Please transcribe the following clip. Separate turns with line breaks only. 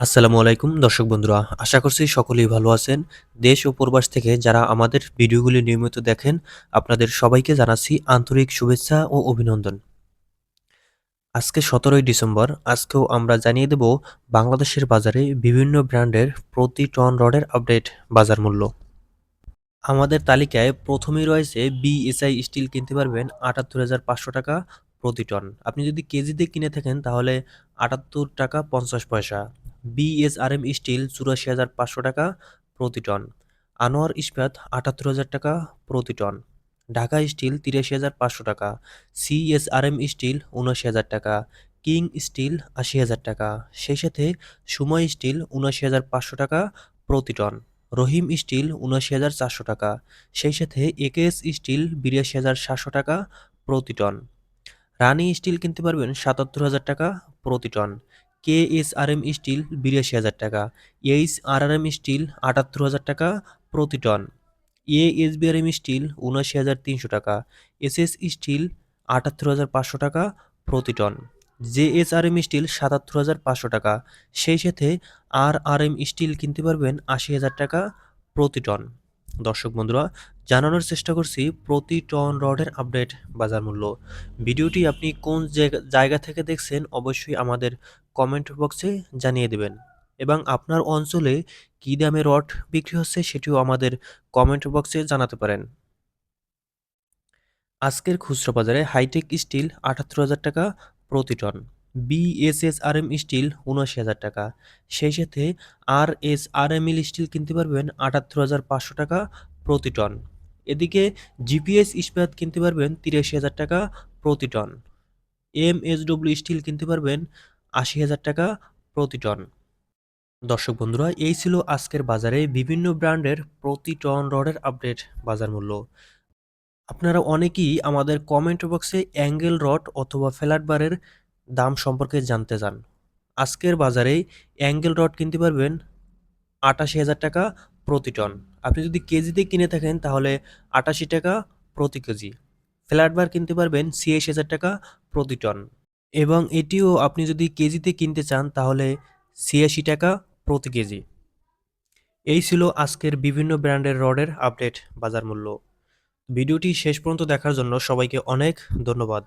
আসসালামু আলাইকুম, দর্শক বন্ধুরা। আশা করছি সকলেই ভালো আছেন। দেশ ও প্রবাস থেকে যারা আমাদের ভিডিওগুলি নিয়মিত দেখেন, আপনাদের সবাইকে জানাচ্ছি আন্তরিক শুভেচ্ছা ও অভিনন্দন। আজকে সতেরোই ডিসেম্বর, আজকেও আমরা জানিয়ে দেব বাংলাদেশের বাজারে বিভিন্ন ব্র্যান্ডের প্রতি টন রডের আপডেট বাজার মূল্য। আমাদের তালিকায় প্রথমেই রয়েছে বিএসআই স্টিল কিনতে পারবেন আটাত্তর হাজার পাঁচশো টাকা প্রতি টন। আপনি যদি কেজিতে কিনে থাকেন, তাহলে আটাত্তর টাকা পঞ্চাশ পয়সা। বিএসআরএম স্টিল চুরাশি হাজার পাঁচশো টাকা প্রতি টন। আনোয়ার ইস্পাত, আটাত্তর হাজার টাকা প্রতি টন। ঢাকা স্টিল, তিরাশি হাজার পাঁচশো টাকা। সিএসআরএম স্টিল উনআশি হাজার টাকা। কিং স্টিল, আশি হাজার টাকা। সেই সাথে সুময় স্টিল, উনআশি হাজার পাঁচশো টাকা প্রতি টন। রহিম স্টিল, উনআশি হাজার চারশো টাকা। সেই সাথে একেএস স্টিল, বিরাশি হাজার সাতশো টাকা প্রতি টন। রানি স্টিল কিনতে পারবেন সাতাত্তর হাজার টাকা প্রতি ton. K S R M steel বিরাশি হাজার টাকা। H R R M steel আটাত্তর হাজার টাকা প্রতি ton A S B R M steel উনআশি হাজার তিনশো টাকা। এস এস স্টিল আটাত্তর হাজার পাঁচশো টাকা প্রতি ton J S R M steel সাতাত্তর হাজার পাঁচশো টাকা। সেই সাথে আর আর এম স্টিল কিনতে পারবেন আশি হাজার টাকা প্রতি টন দর্শক বন্ধুরা, জানানোর চেষ্টা করছি প্রতি টন রডের আপডেট বাজার মূল্য। ভিডিওটি আপনি কোন জায়গা- থেকে দেখছেন অবশ্যই আমাদের কমেন্ট বক্সে জানিয়ে দেবেন। এবং আপনার অঞ্চলে কী দামে রড বিক্রি হচ্ছে সেটিও আমাদের কমেন্ট বক্সে জানাতে পারেন। আজকের খুচরো বাজারে হাইটেক স্টিল আটাত্তর হাজার টাকা প্রতি টন। বিএসএসআরএম স্টিল উনআশি হাজার টাকা। সেই সাথে R S R M L steel কিনতে পারবেন আটাত্তর হাজার পাঁচশো টাকা প্রতি টন। এদিকে জিপিএস ইস্পাত কিনতে পারবেন তিরাশি হাজার টাকা প্রতি ton. M S W steel কিনতে পারবেন আশি হাজার টাকা প্রতি টন। দর্শক বন্ধুরা, এই ছিল আজকের বাজারে বিভিন্ন ব্র্যান্ডের প্রতি টন রডের আপডেট বাজার মূল্য। আপনারা অনেকেই আমাদের কমেন্ট বক্সে অ্যাঙ্গেল রড অথবা ফ্ল্যাট বারের দাম সম্পর্কে জানতে চান। আজকের বাজারে অ্যাঙ্গেল রড কিনতে পারবেন আটাশি হাজার টাকা প্রতি টন। আপনি যদি কেজিতে কিনে থাকেন তাহলে আটাশি টাকা প্রতি কেজি। ফ্ল্যাট বার কিনতে পারবেন ছিয়াশি হাজার টাকা প্রতি টন। এবং এটিও আপনি যদি কেজিতে কিনতে চান তাহলে ছিয়াশি টাকা প্রতি কেজি। এই ছিল আজকের বিভিন্ন ব্র্যান্ডের রডের আপডেট বাজার মূল্য। ভিডিওটি শেষ পর্যন্ত দেখার জন্য সবাইকে অনেক ধন্যবাদ।